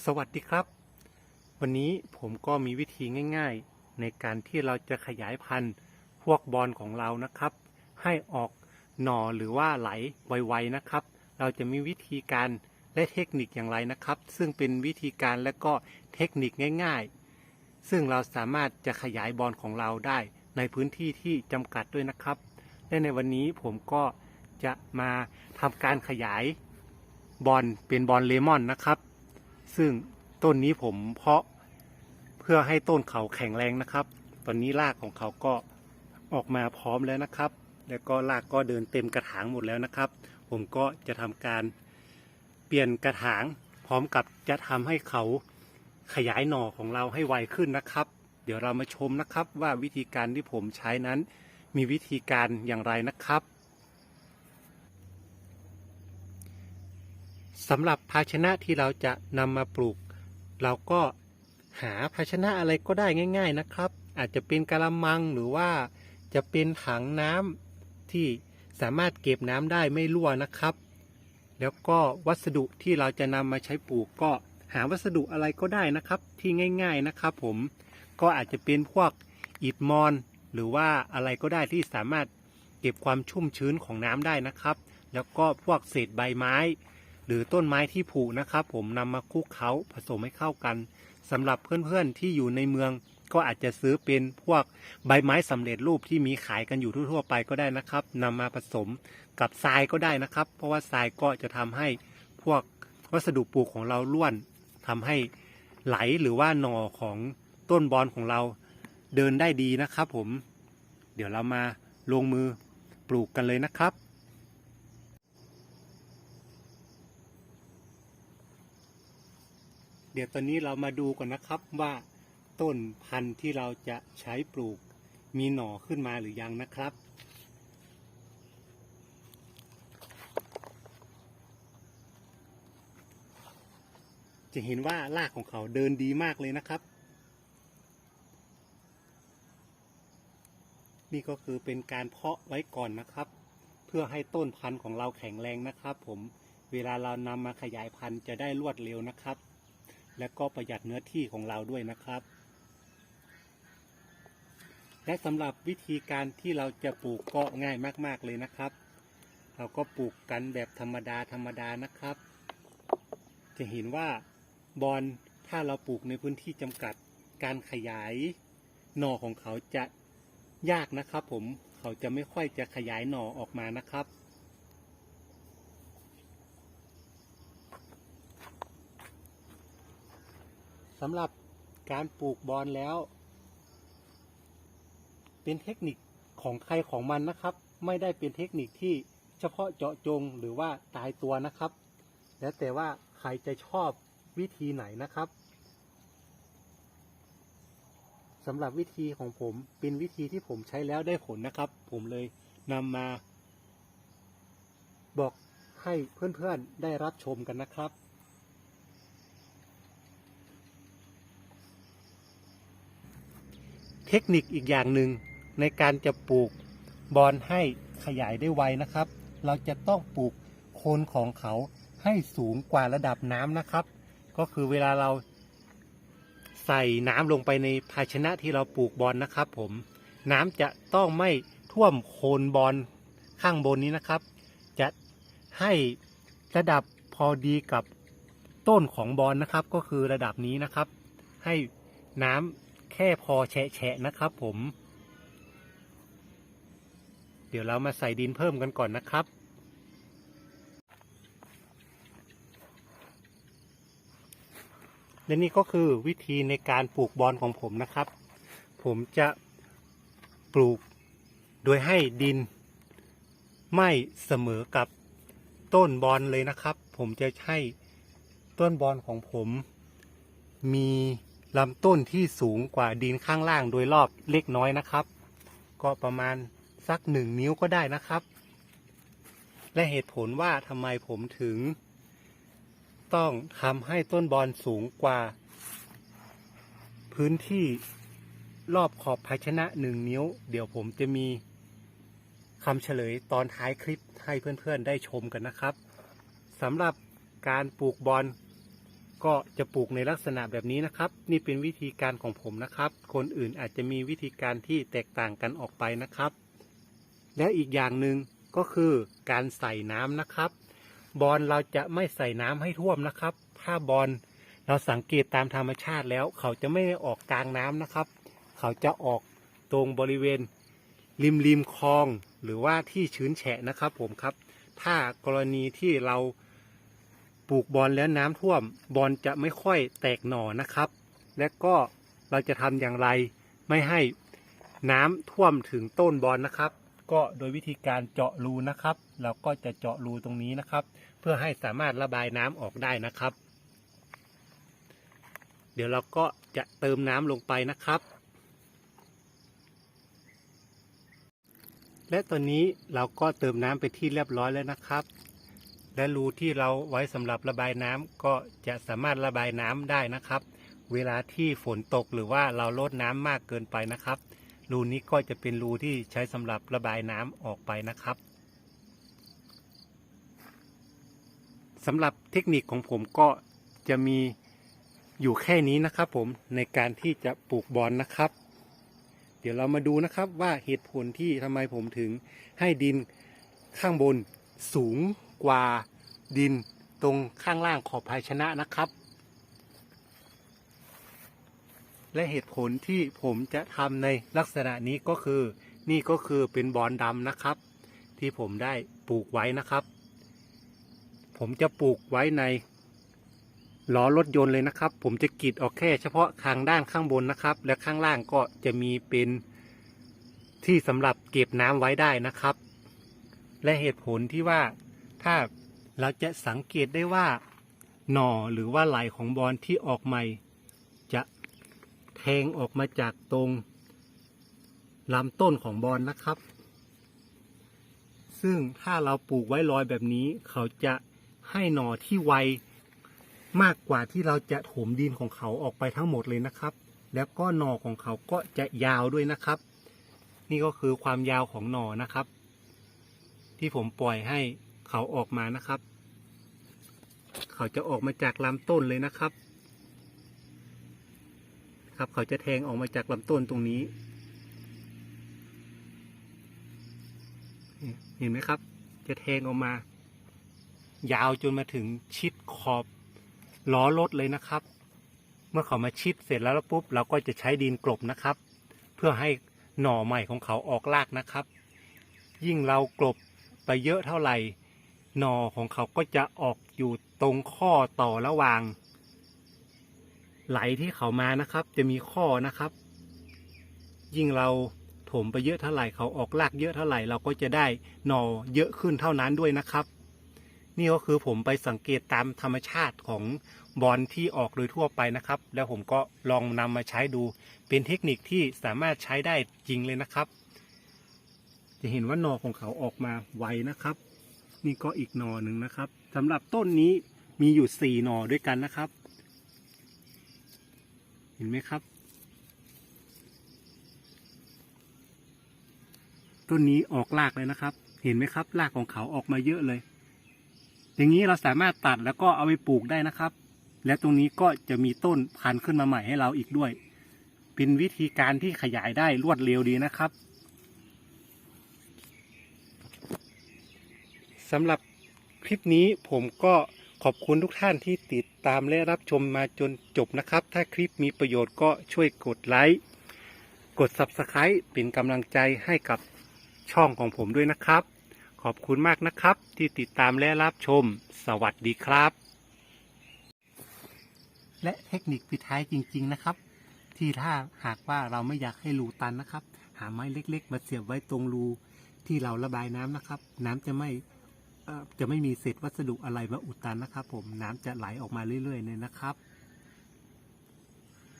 สวัสดีครับ วันนี้ผมก็มีวิธีง่ายๆ ในการที่เราจะขยายพันธุ์พวกบอลของเรานะครับ ให้ออกหน่อหรือว่าไหลไวๆนะครับ เราจะมีวิธีการและเทคนิคอย่างไรนะครับ ซึ่งเป็นวิธีการและก็เทคนิคง่าย ๆ ซึ่งเราสามารถจะขยายบอลของเราได้ในพื้นที่ที่จำกัดด้วยนะครับ และในวันนี้ผมก็จะมาทำการขยายบอลเป็นบอลเลมอนนะครับ ซึ่งต้นนี้ผมเพาะเพื่อให้ต้นเขาแข็งแรงนะครับ ตอนนี้รากของเขาก็ออกมาพร้อมแล้วนะครับ แล้วก็รากก็เดินเต็มกระถางหมดแล้วนะครับ ผมก็จะทำการเปลี่ยนกระถาง พร้อมกับจะทำให้เขาขยายหน่อของเราให้ไวขึ้นนะครับ เดี๋ยวเรามาชมนะครับว่าวิธีการที่ผมใช้นั้น มีวิธีการอย่างไรนะครับ สำหรับภาชนะที่เราจะนำมาปลูก เราก็หาภาชนะอะไรก็ได้ง่าย ๆนะครับ อาจจะเป็นกะละมังหรือว่าจะเป็นถังน้ำที่สามารถเก็บน้ำได้ไม่รั่วนะครับ แล้วก็วัสดุที่เราจะนำมาใช้ปลูกก็หาวัสดุอะไรก็ได้นะครับ ที่ง่าย ๆนะครับผมก็อาจจะเป็นพวกอิฐมอน หรือว่าอะไรก็ได้ที่สามารถเก็บความชุ่มชื้นของน้ำได้นะครับ แล้วก็พวกเศษใบไม้ หรือต้นไม้ที่ผุนะครับ ผมนำมาคลุกเคล้าผสมให้เข้ากันสำหรับเพื่อนๆที่อยู่ในเมืองก็อาจจะซื้อเป็นพวกใบไม้สำเร็จรูปที่มีขายกันอยู่ทั่ว ๆ ไปก็ได้นะครับนำมาผสมกับทรายก็ได้นะครับ เพราะว่าทรายก็จะทำให้พวกวัสดุปลูกของเราล้วนทำให้ไหลหรือว่าหน่อของต้นบอลของเราเดินได้ดีนะครับ ผม เดี๋ยวเรามาลงมือปลูกกันเลยนะครับ เดี๋ยวตอนนี้เรามาดูก่อนนะครับว่าต้นพันธุ์ที่เราจะใช้ปลูกมีหน่อขึ้นมาหรือยังนะครับ จะเห็นว่ารากของเขาเดินดีมากเลยนะครับ นี่ก็คือเป็นการเพาะไว้ก่อนนะครับ เพื่อให้ต้นพันธุ์ของเราแข็งแรงนะครับ ผมเวลาเรานำมาขยายพันธุ์จะได้รวดเร็วนะครับ และก็ประหยัดเนื้อที่ของเราด้วยนะครับ และสำหรับวิธีการที่เราจะปลูกก็ง่ายมาก ๆเลยนะครับ เราก็ปลูกกันแบบธรรมดาธรรมดานะครับ จะเห็นว่าบอลถ้าเราปลูกในพื้นที่จำกัดการขยายหน่อของเขาจะยากนะครับ ผมเขาจะไม่ค่อยจะขยายหน่อออกมานะครับ สำหรับการปลูกบอลแล้ว เป็นเทคนิคของใครของมันนะครับ ไม่ได้เป็นเทคนิคที่เฉพาะเจาะจงหรือว่าตายตัวนะครับ แล้วแต่ว่าใครจะชอบวิธีไหนนะครับสำหรับวิธีของผมเป็นวิธีที่ผมใช้แล้วได้ผลนะครับ ผมเลยนำมา บอกให้เพื่อนๆได้รับชมกันนะครับ เทคนิคอีกอย่างหนึ่งในการจะปลูกบอลให้ขยายได้ไวนะครับ เราจะต้องปลูกโคนของเขาให้สูงกว่าระดับน้ำนะครับ ก็คือเวลาเราใส่น้ำลงไปในภาชนะที่เราปลูกบอลนะครับ ผมน้ำจะต้องไม่ท่วมโคนบอลข้างบนนี้นะครับ จะให้ระดับพอดีกับต้นของบอลนะครับ ก็คือระดับนี้นะครับ ให้น้ำ แค่พอแฉะๆนะครับผม เดี๋ยวเรามาใส่ดินเพิ่มกันก่อนนะครับและนี่ก็คือวิธีในการปลูกบอลของผมนะครับ ผมจะปลูกโดยให้ดินไม่เสมอกับต้นบอลเลยนะครับ ผมจะให้ต้นบอลของผมมี ลำต้นที่สูงกว่าดินข้างล่างโดยรอบเล็กน้อยนะครับ ก็ประมาณสักหนึ่งนิ้วก็ได้นะครับ และเหตุผลว่าทำไมผมถึง ต้องทำให้ต้นบอลสูงกว่า พื้นที่รอบขอบภาชนะหนึ่งนิ้ว เดี๋ยวผมจะมีคำเฉลยตอนท้ายคลิปให้เพื่อนๆได้ชมกันนะครับสำหรับการปลูกบอล ก็จะปลูกในลักษณะแบบนี้นะครับ นี่เป็นวิธีการของผมนะครับ คนอื่นอาจจะมีวิธีการที่แตกต่างกันออกไปนะครับ และอีกอย่างหนึ่งก็คือการใส่น้ำนะครับ บอลเราจะไม่ใส่น้ำให้ท่วมนะครับ ถ้าบอลเราสังเกตตามธรรมชาติแล้ว เขาจะไม่ออกกลางน้ำนะครับ เขาจะออกตรงบริเวณ ริมริมคลอง หรือว่าที่ชื้นแฉะนะครับ ผมครับ ถ้ากรณีที่เรา ลูกบอลแล้วน้ำท่วมบอลจะไม่ค่อยแตกหน่อนะครับ และก็เราจะทำอย่างไรไม่ให้น้ำท่วมถึงต้นบอลนะครับ ก็โดยวิธีการเจาะรูนะครับ เราก็จะเจาะรูตรงนี้นะครับ เพื่อให้สามารถระบายน้ำออกได้นะครับ เดี๋ยวเราก็จะเติมน้ำลงไปนะครับ และตอนนี้เราก็เติมน้ำไปที่เรียบร้อยแล้วนะครับ และรูที่เราไว้สำหรับระบายน้ำก็จะสามารถระบายน้ำได้นะครับ เวลาที่ฝนตกหรือว่าเราลดน้ำมากเกินไปนะครับ รูนี้ก็จะเป็นรูที่ใช้สำหรับระบายน้ำออกไปนะครับสำหรับเทคนิคของผมก็จะมีอยู่แค่นี้นะครับ ผมในการที่จะปลูกบอลนะครับ เดี๋ยวเรามาดูนะครับว่าเหตุผลที่ทำไมผมถึงให้ดินข้างบนสูง กว่าดินตรงข้างล่างขอบภาชนะนะครับ และเหตุผลที่ผมจะทำในลักษณะนี้ก็คือ นี่ก็คือเป็นบอนดำนะครับ ที่ผมได้ปลูกไว้นะครับ ผมจะปลูกไว้ในล้อรถยนต์เลยนะครับ ผมจะกรีดออกแค่เฉพาะทางด้านข้างบนนะครับ และข้างล่างก็จะมีเป็นที่สำหรับเก็บน้ำไว้ได้นะครับ และเหตุผลที่ว่า ถ้าเราจะสังเกตได้ว่าหน่อหรือว่าไหลของบอลที่ออกใหม่ จะแทงออกมาจากตรงลำต้นของบอลนะครับ ซึ่งถ้าเราปลูกไว้ลอยแบบนี้ เขาจะให้หน่อที่ไวมากกว่าที่เราจะถมดินของเขาออกไปทั้งหมดเลยนะครับ แล้วก็หน่อของเขาก็จะยาวด้วยนะครับ นี่ก็คือความยาวของหน่อนะครับ ที่ผมปล่อยให้ เขาออกมานะครับ เขาจะออกมาจากลำต้นเลยนะครับ ครับเขาจะแทงออกมาจากลำต้นตรงนี้ เห็นไหมครับ จะแทงออกมา ยาวจนมาถึงชิดขอบล้อรถเลยนะครับ เมื่อเขามาชิดเสร็จแล้วปุ๊บเราก็จะใช้ดินกลบนะครับ เพื่อให้หน่อใหม่ของเขาออกรากนะครับ ยิ่งเรากลบไปเยอะเท่าไหร่ หน่อของเขาก็จะออกอยู่ตรงข้อต่อระหว่าง ไหลที่เขามานะครับ จะมีข้อนะครับ ยิ่งเราถมไปเยอะเท่าไหร่เขาออกรากเยอะเท่าไหร่เราก็จะได้หน่อเยอะขึ้นเท่านั้นด้วยนะครับ นี่ก็คือผมไปสังเกตตามธรรมชาติของบอลที่ออกโดยทั่วไปนะครับ แล้วผมก็ลองนำมาใช้ดูเป็นเทคนิคที่สามารถใช้ได้จริงเลยนะครับ จะเห็นว่าหน่อของเขาออกมาไวนะครับ นี่ก็อีกหน่อหนึ่งนะครับสำหรับต้นนี้มีอยู่สี่หน่อด้วยกันนะครับ เห็นไหมครับ ต้นนี้ออกรากเลยนะครับ เห็นไหมครับรากของเขาออกมาเยอะเลย อย่างนี้เราสามารถตัดแล้วก็เอาไปปลูกได้นะครับ และตรงนี้ก็จะมีต้นพันธุ์ขึ้นมาใหม่ให้เราอีกด้วย เป็นวิธีการที่ขยายได้รวดเร็วดีนะครับ สำหรับคลิปนี้ผมก็ขอบคุณทุกท่านที่ติดตามและรับชมมาจนจบนะครับ ถ้าคลิปมีประโยชน์ก็ช่วยกดไลค์ กด Subscribe เป็นกำลังใจให้กับช่องของผมด้วยนะครับ ขอบคุณมากนะครับที่ติดตามและรับชม สวัสดีครับ และเทคนิคปิดท้ายจริง ๆนะครับ ที่ถ้าหากว่าเราไม่อยากให้รูตันนะครับ หาไม้เล็ก ๆ มาเสียบไว้ตรงรูที่เราระบายน้ำนะครับ น้ำจะไม่ จะไม่มีเศษวัสดุอะไรมาอุดตันนะครับ ผมน้ำจะไหลออกมาเรื่อยๆเลยนะครับ